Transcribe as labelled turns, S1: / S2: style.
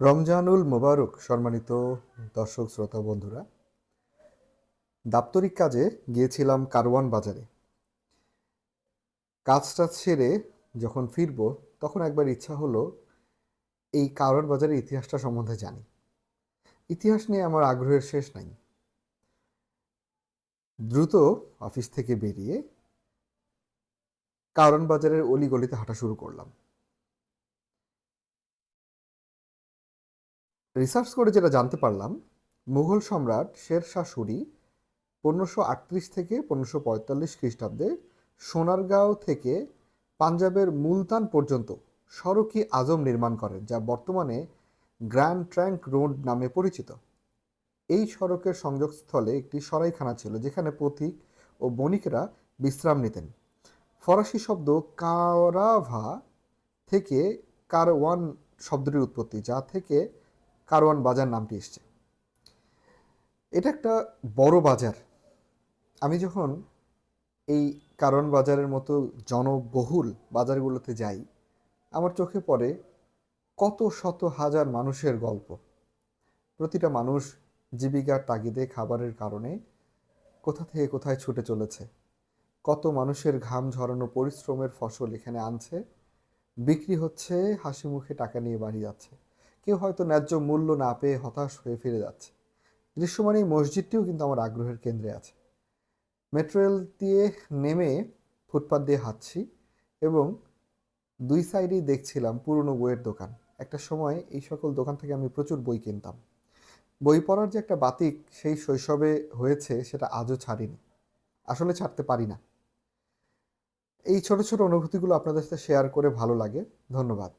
S1: রমজানুল মোবারক সম্মানিত দর্শক, শ্রোতা, বন্ধুরা। দাপ্তরিক কাজে গিয়েছিলাম কারওয়ান বাজারে। কাজটা ছেড়ে যখন ফিরব, তখন একবার ইচ্ছা হলো এই কারওয়ান বাজারের ইতিহাসটা সম্বন্ধে জানি। ইতিহাস নিয়ে আমার আগ্রহের শেষ নাই। দ্রুত অফিস থেকে বেরিয়ে কারওয়ান বাজারের অলিগলিতে হাঁটা শুরু করলাম। রিসার্চ করে যেটা জানতে পারলাম, মুঘল সম্রাট শের শাহ সুরি পনেরোশো আটত্রিশ থেকে পনেরোশো পঁয়তাল্লিশ খ্রিস্টাব্দে সোনারগাঁও থেকে পাঞ্জাবের মুলতান পর্যন্ত সড়কি আজম নির্মাণ করেন, যা বর্তমানে গ্র্যান্ড ট্র্যাঙ্ক রোড নামে পরিচিত। এই সড়কের সংযোগস্থলে একটি সরাইখানা ছিল, যেখানে পথিক ও বণিকরা বিশ্রাম নিতেন। ফরাসি শব্দ কারাভা থেকে কারওয়ান শব্দটির উৎপত্তি, যা থেকে কারওয়ান বাজার নামটি এসছে। এটা একটা বড় বাজার। আমি যখন এই কারওয়ান বাজারের মতো জনবহুল বাজারগুলোতে যাই, আমার চোখে পড়ে কত শত হাজার মানুষের গল্প। প্রতিটা মানুষ জীবিকার তাগিদে খাবারের কারণে কোথা থেকে কোথায় ছুটে চলেছে, কত মানুষের ঘাম ঝরানো পরিশ্রমের ফসল এখানে আনছে, বিক্রি হচ্ছে হাসি মুখে টাকা নিয়ে বাড়ি যাচ্ছে। কেউ হয়তো ন্যায্য মূল্য না পেয়ে হতাশ হয়ে ফিরে যাচ্ছে। দৃশ্যমান এই মসজিদটিও কিন্তু আমার আগ্রহের কেন্দ্রে আছে। মেট্রো রেল দিয়ে নেমে ফুটপাত দিয়ে হাঁটছি এবং দুই সাইডেই দেখছিলাম পুরনো বইয়ের দোকান। একটা সময় এই সকল দোকান থেকে আমি প্রচুর বই কিনতাম। বই পড়ার যে একটা বাতিক সেই শৈশবে হয়েছে সেটা আজও ছাড়িনি। আসলে ছাড়তে পারি না। এই ছোট ছোট অনুভূতিগুলো আপনাদের সাথে শেয়ার করে ভালো লাগে। ধন্যবাদ।